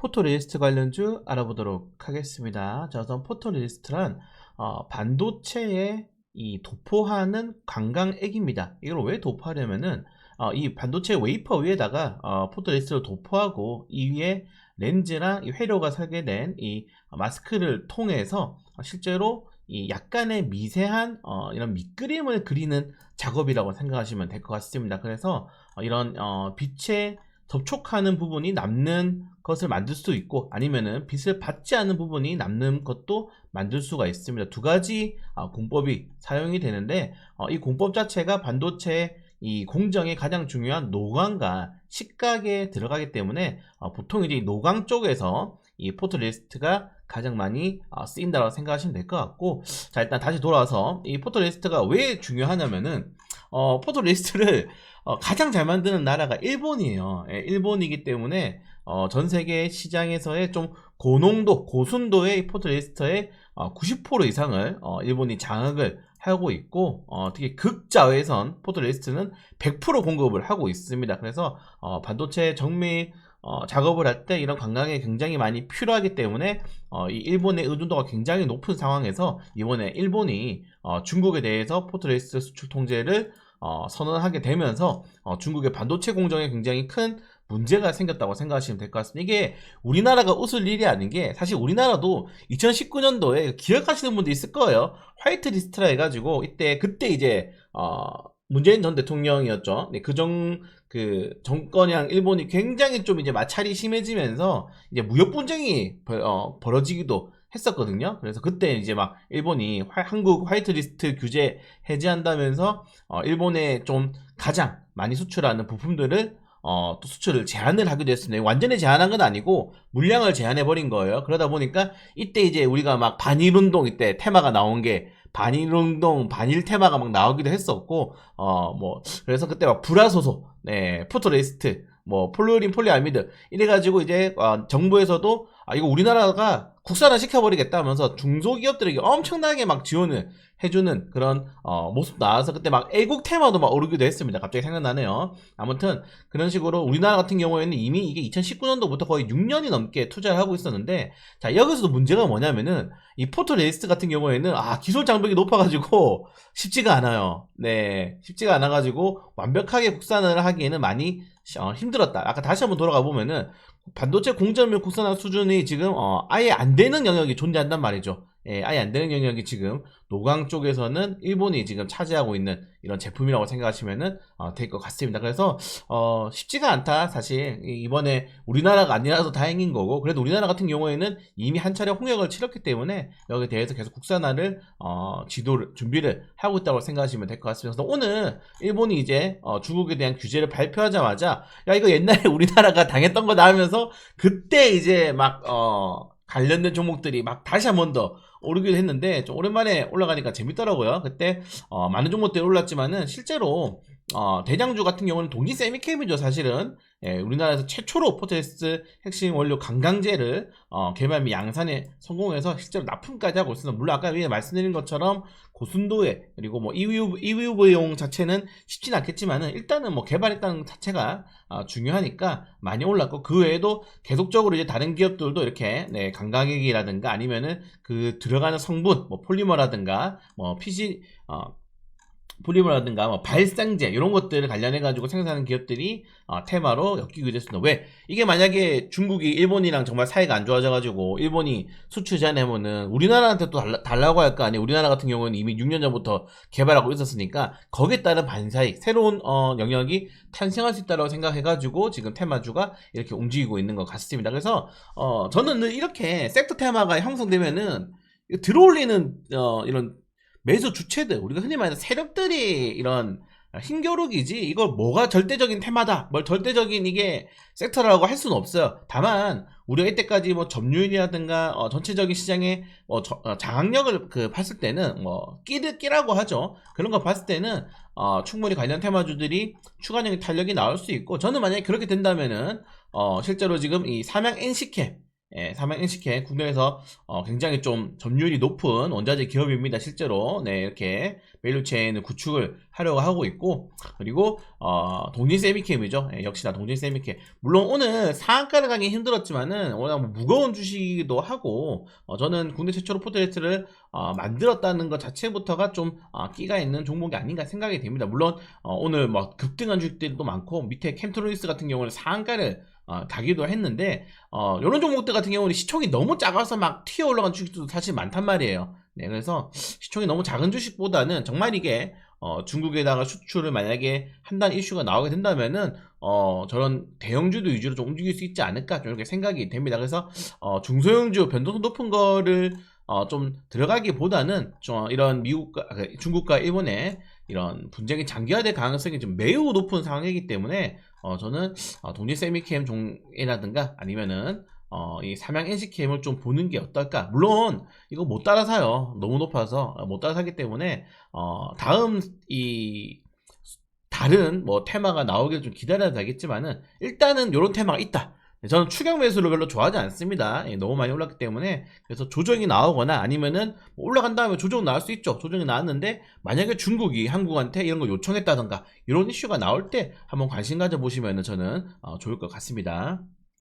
포토리스트 관련주 알아보도록 하겠습니다. 자, 우선 포토리스트란 어, 반도체에 이 도포하는 관광액입니다. 이걸 왜 도포하려면은 어, 이 반도체 웨이퍼 위에다가 어, 포토리스트를 도포하고 이 위에 렌즈랑 이 회로가 설계된 이 마스크를 통해서 실제로 이 약간의 미세한 어, 이런 밑그림을 그리는 작업이라고 생각하시면 될 것 같습니다. 그래서 어, 이런 어, 빛에 접촉하는 부분이 남는 것을 만들 수 있고 아니면은 빛을 받지 않는 부분이 남는 것도 만들 수가 있습니다. 두 가지 어, 공법이 사용이 되는데 어, 이 공법 자체가 반도체 이 공정의 가장 중요한 노광과 식각에 들어가기 때문에 어, 보통 이제 이 노광 쪽에서 이 포토리스트가 가장 많이 어, 쓰인다고 생각하시면 될 것 같고 자 일단 다시 돌아와서 이 포토리스트가 왜 중요하냐면은 어, 포토리스트를 어, 가장 잘 만드는 나라가 일본이에요. 예, 일본이기 때문에 어, 전 세계 시장에서의 좀 고농도, 고순도의 포토리스트의 어, 90% 이상을 어, 일본이 장악을 하고 있고 어, 특히 극자외선 포토리스트는 100% 공급을 하고 있습니다. 그래서 어, 반도체 정밀 어, 작업을 할 때 이런 관광에 굉장히 많이 필요하기 때문에 어, 이 일본의 의존도가 굉장히 높은 상황에서 이번에 일본이 어, 중국에 대해서 포토레이스 수출 통제를 어, 선언하게 되면서 어, 중국의 반도체 공정에 굉장히 큰 문제가 생겼다고 생각하시면 될 것 같습니다. 이게 우리나라가 웃을 일이 아닌 게 사실 우리나라도 2019년도에 기억하시는 분도 있을 거예요. 화이트 리스트라 해가지고 이때 그때 이제 어, 문재인 전 대통령이었죠. 네, 그정 그 정권이랑 일본이 굉장히 좀 이제 마찰이 심해지면서 이제 무역 분쟁이 벌, 어, 벌어지기도 했었거든요. 그래서 그때 이제 막 일본이 화, 한국 화이트리스트 규제 해제한다면서 어, 일본에 좀 가장 많이 수출하는 부품들을 어, 또 수출을 제한을 하기도 했습니다. 완전히 제한한 건 아니고 물량을 제한해 버린 거예요. 그러다 보니까 이때 이제 우리가 막 반일 운동 이때 테마가 나온 게 반일 운동, 반일 테마가 막 나오기도 했었고, 어, 뭐, 그래서 그때 막 불화소소, 네, 포토레스트, 뭐, 폴리오린, 폴리아미드, 이래가지고 이제, 어, 정부에서도, 아, 이거 우리나라가 국산화 시켜버리겠다면서 중소기업들에게 엄청나게 막 지원을 해주는 그런 어, 모습 나와서 그때 막 애국 테마도 막 오르기도 했습니다. 갑자기 생각나네요. 아무튼 그런 식으로 우리나라 같은 경우에는 이미 이게 2019년도부터 거의 6년이 넘게 투자를 하고 있었는데 자 여기서도 문제가 뭐냐면은 이 포토 레이스트 같은 경우에는 아 기술 장벽이 높아가지고 쉽지가 않아요. 네 쉽지가 않아가지고 완벽하게 국산을 하기에는 많이 어, 힘들었다. 아까 다시 한번 돌아가 보면은 반도체 공정률 국산화 수준이 지금 어, 아예 안 되는 영역이 존재한단 말이죠. 예, 아예 안 되는 영역이 지금 노광 쪽에서는 일본이 지금 차지하고 있는 이런 제품이라고 생각하시면은 어, 될 것 같습니다. 그래서 어, 쉽지가 않다. 사실 이번에 우리나라가 아니라서 다행인 거고 그래도 우리나라 같은 경우에는 이미 한 차례 홍역을 치렀기 때문에 여기에 대해서 계속 국산화를 어, 지도를 준비를 하고 있다고 생각하시면 될 것 같습니다. 그래서 오늘 일본이 이제 어, 중국에 대한 규제를 발표하자마자 야 이거 옛날에 우리나라가 당했던 거다 하면서 그때 이제 막 어, 관련된 종목들이 막 다시 한 번 더 오르기도 했는데 좀 오랜만에 올라가니까 재밌더라고요. 그때 어, 많은 종목들이 올랐지만은 실제로 어, 대장주 같은 경우는 동지 세미캠이죠 사실은 예, 우리나라에서 최초로 포테스 핵심 원료 강강제를 어, 개발 및 양산에 성공해서 실제로 납품까지 하고 있습니다. 물론 아까 위에 말씀드린 것처럼 고순도에 그리고 뭐 EUV, EUV용 자체는 쉽진 않겠지만은 일단은 뭐 개발했다는 자체가 어, 중요하니까 많이 올랐고 그 외에도 계속적으로 이제 다른 기업들도 이렇게 네, 강가격이라든가 아니면은 그 들어가는 성분 뭐 폴리머라든가 뭐 PC 어, 폴리머라든가 뭐 발상제 이런 것들을 관련해 가지고 생산하는 기업들이 어, 테마로 엮이게 됐습니다. 왜 이게 만약에 중국이 일본이랑 정말 사이가 안 좋아져 가지고 일본이 수출 제한하면은 우리나라한테 또 달라, 달라고 할 거 아니에요. 우리나라 같은 경우는 이미 6년 전부터 개발하고 있었으니까 거기에 따른 반사익 새로운 어, 영역이 탄생할 수 있다고 생각해 가지고 지금 테마주가 이렇게 움직이고 있는 것 같습니다. 그래서 어, 저는 늘 이렇게 섹터 테마가 형성되면은 들어올리는 어, 이런 매수 주체들 우리가 흔히 말하는 세력들이 이런 힘겨루기지 이걸 뭐가 절대적인 테마다 뭘 절대적인 이게 섹터라고 할 수는 없어요. 다만 우리가 이때까지 뭐 점유율이라든가 어, 전체적인 시장의 뭐 저, 어, 장악력을 그 봤을 때는 뭐 끼를 끼라고 하죠. 그런 거 봤을 때는 어, 충분히 관련 테마주들이 추가적인 탄력이 나올 수 있고 저는 만약에 그렇게 된다면은 어, 실제로 지금 이 삼양 NC캡 예, 삼양 NCK 국내에서 어, 굉장히 좀 점유율이 높은 원자재 기업입니다. 실제로 네, 이렇게 밸류체인을 구축을 하려고 하고 있고 그리고 어, 동진 세미캠이죠. 예, 역시나 동진 세미캠. 물론 오늘 상한가를 가기 힘들었지만은 워낙 뭐 무거운 주식이기도 하고 어, 저는 국내 최초로 포트레이트를 어, 만들었다는 것 자체부터가 좀 어, 끼가 있는 종목이 아닌가 생각이 됩니다. 물론 어, 오늘 뭐 급등한 주식들도 많고 밑에 캠트로니스 같은 경우는 상한가를 어, 가기도 했는데 어, 이런 종목들 같은 경우는 시총이 너무 작아서 막 튀어 올라간 주식들도 사실 많단 말이에요. 네, 그래서 시총이 너무 작은 주식보다는 정말 이게 어, 중국에다가 수출을 만약에 한다는 이슈가 나오게 된다면은 어, 저런 대형주도 위주로 좀 움직일 수 있지 않을까 좀 이렇게 생각이 됩니다. 그래서 어, 중소형주 변동성 높은 거를 어, 좀 들어가기보다는 좀 이런 미국과 그 중국과 일본의 이런 분쟁이 장기화될 가능성이 좀 매우 높은 상황이기 때문에 어, 저는 어, 동진 세미캠 종이라든가 아니면은 어, 이 삼양 NC캠을 좀 보는 게 어떨까? 물론 이거 못 따라 사요. 너무 높아서 어, 못 따라 사기 때문에 어, 다음 이 다른 뭐 테마가 나오길 좀 기다려야 되겠지만은 일단은 이런 테마가 있다. 네, 저는 추경 매수를 별로 좋아하지 않습니다. 예, 너무 많이 올랐기 때문에 그래서 조정이 나오거나 아니면은 뭐 올라간 다음에 조정 나올 수 있죠. 조정이 나왔는데 만약에 중국이 한국한테 이런 거 요청했다던가 이런 이슈가 나올 때 한번 관심 가져 보시면은 저는 어, 좋을 것 같습니다.